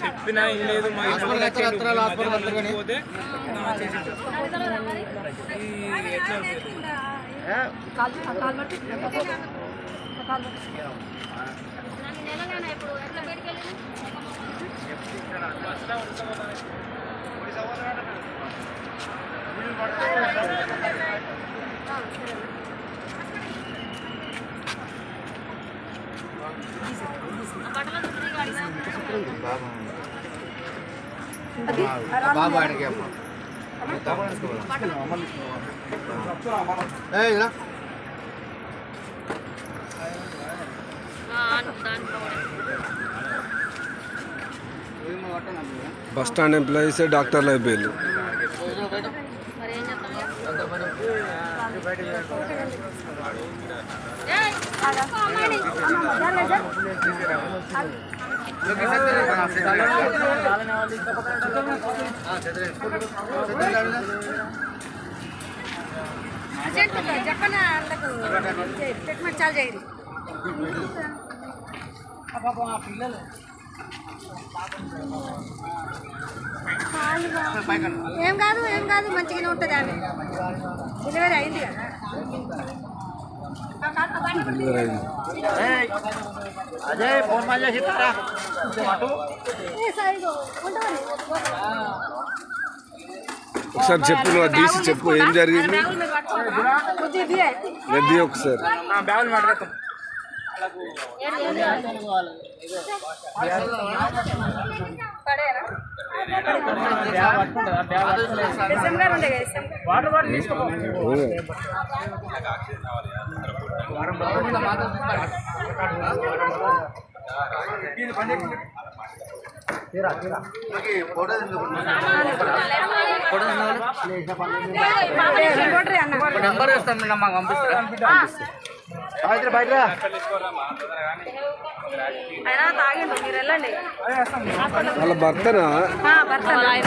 చెప్పినా ఏం లేదు మా. పోతే ఎట్లా బస్ స్టాండ్ ఎంప్లాయీస్ డాక్టర్లు అయిపోయారు చెప్పనా వాళ్ళకు ట్రీట్మెంట్ చాలు చేయరు ఏం కాదు ఏం కాదు మంచిగానే ఉంటుంది ఆమె. డెలివరీ అయింది కదా. అజయ్ ఫోన్ మళ్ళీ చేసి ఇస్తారా? ఏ సరిగో ఉండవని ఒకసారి చెప్పు నువ్వు డీసీ చెప్పు ఏం జరిగింది బ్యాగులు మీరు పట్టుకోరా కొద్దిగా తీయ్. రెడ్డి ఒకసారి బ్యాగులు మాట్లాడతాం ఏంటి, ఏంటి? పడేయరా? నెంబర్ ఇస్తాను మేడం మాకు పంపిస్తారా సావిత్రి బయట మీరు వాళ్ళ భర్తనా? భర్త. ఆయన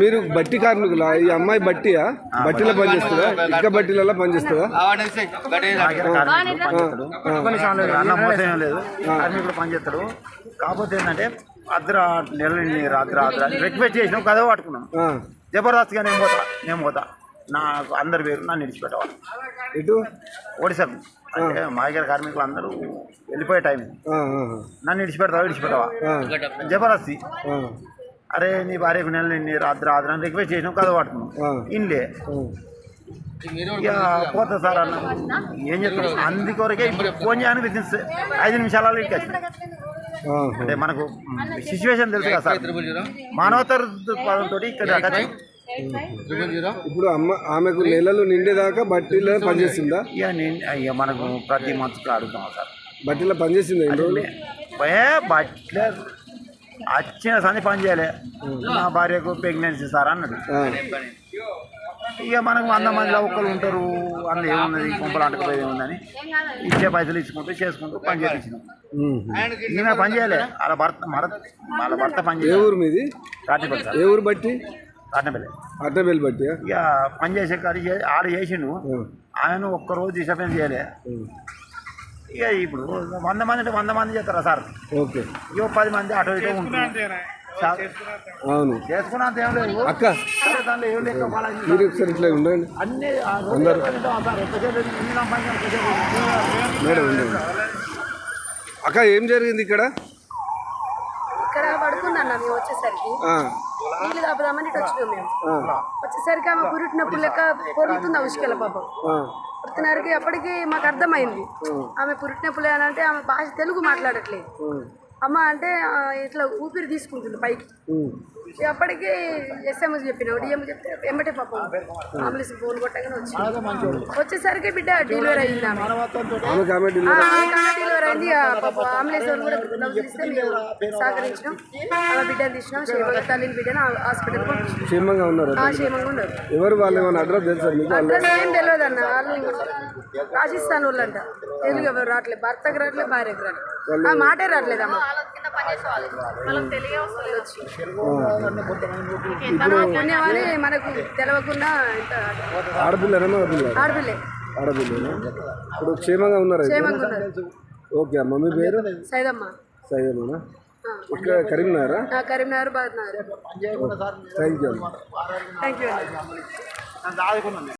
మీరు బట్టి కార్మికులా? ఈ అమ్మాయి బట్టియా? బట్టిలో పనిచేస్తుందా? ఇక్క బట్టిలలో పనిచేస్తుందా? కార్మికుడు పనిచేస్తాడు. కాకపోతే ఏంటంటే అర్ధర నెల రాత్రి రాత్రి రిక్వెస్ట్ చేసినాం కదవ పట్టుకున్నాం. జబర్దస్త్గా నేను పోతా నేను పోతా. నాకు అందరి పేరు నన్ను విడిచిపెట్టవాలి ఎటు ఒడిశాకు అంటే మా దగ్గర కార్మికులు అందరూ వెళ్ళిపోయే టైం. నన్ను విడిచిపెడతావా? విడిచిపెట్టవా ఆ, జబర్దస్తి. అరే నీ భార్యకు నెల నిన్ను రాత్రి రాత్రి అని రిక్వెస్ట్ చేసినాం పట్టుకున్నాం ఆ, ఇన్లే. ఇక పోతా సార్ అన్న. ఏం చెప్తాం అందుకొరకే ఇప్పుడు ఫోన్ చేయని విత్ ఇన్ ఐదు నిమిషాలలో ఇంటికి. అంటే మనకు సిచ్యువేషన్ తెలుసు కదా సార్. మానవత పదంతో ఇక్కడ. ఇప్పుడు అమ్మ ఆమెకు నెలలు నిండేదాకా బట్టీలో పనిచేసిందా? ఇక నేను ఇక మనకు ప్రతి మంత్కి అడుగుతాం సార్. బట్టీలో పనిచేసిందా బట్లే వచ్చిన సంది పని చేయలే నా భార్యకు ప్రెగ్నెన్సీ సార్ అన్నాడు. ఇక మనకు వంద మందిలో ఒక్కరు ఉంటారు. అందులో ఏమున్నది? కుంపలు అంటకపోయేది ఉందని ఇచ్చే పైసలు ఇచ్చుకుంటూ చేసుకుంటూ పని చేయించినాం. ఈమె పని చేయలే వాళ్ళ భర్త మర వాళ్ళ భర్త పని ఏ ఊరు మీది? కాటిపల్లి సార్. ఏ ఊరు బట్టి? కాటిపల్లి అట్టబెల్లి బట్టియా ఇక పని చేసే కాడి ఆడ చేసిండు. ఆయన ఒక్కరోజు డిస్టర్బెన్స్ చేయలే. ఇక ఇప్పుడు వంద మంది అంటే వంద మంది చేస్తారా సార్? ఓకే. ఇక పది మంది అటు ఇటు ఉంటుంది అవును. చేసుకున్నంత ఏం లేదు. అక్క. దాంట్లో ఏం మీరు ఒకసారి ఇట్లా ఉండండి. అన్ని మేడం ఉండండి. అక్క ఏం జరిగింది ఇక్కడ? ఇక్కడ పడుకుందన్న మేము వచ్చేసరికి. ఆ, నీళ్ళు తాపుదామని ఇటు వచ్చినాం మేము. ఆ, వచ్చేసరికి ఆమె పురిటినప్పుడు లెక్క పొరుగుతుంది ఆ ఉసుకెళ్ళ పాపం ఆ, పుడుతున్నరికి అప్పటికి మాకు అర్థమైంది. ఆమె పురిటినప్పుడు అని అంటే ఆమె భాష తెలుగు మాట్లాడట్లేదు. అమ్మ అంటే ఇట్లా ఊపిరి తీసుకుంటుంది పైకి. అప్పటికి ఎస్ఎంఎస్ చెప్పిన డిఎం చెప్తే ఎమ్మటే పాపం అంబులెన్స్ ఫోన్ కొట్టగానే వచ్చింది. వచ్చేసరికి బిడ్డ డెలివరీ అయింది ఆమె. డెలివరీ అయింది. పాపం అంబులెన్స్ వాళ్ళు కూడా ఇస్తే మేము సహకరించినాం. ఆమె బిడ్డను తీసినాం. క్షేమంగా తల్లిని బిడ్డను హాస్పిటల్ క్షేమంగా ఉన్నారు ఆ, క్షేమంగా ఉన్నారు. ఎవరు వాళ్ళు ఏమైనా అడ్రస్ తెలుసా వాళ్ళు అడ్రస్ ఏం తెలియదు అన్న వాళ్ళు రాజస్థాన్ వాళ్ళంట. తెలుగు ఎవరు రావట్లేదు. భర్తకు రావట్లేదు భార్యకు రావట్లేదు. మాటే మనకు తెలవకుండా ఇంత ఆడపిల్లనా మగ పిల్ల ఆడపిల్లే. ఆడపిల్లనా? ఇప్పుడు క్షేమంగా ఉన్నారు ఓకే అమ్మ మీ పేరు? సైదమ్మ. సైదమ్మనా? ఇక్కడ కరీంనగరా? Karimnagar Badnagar thank you thank you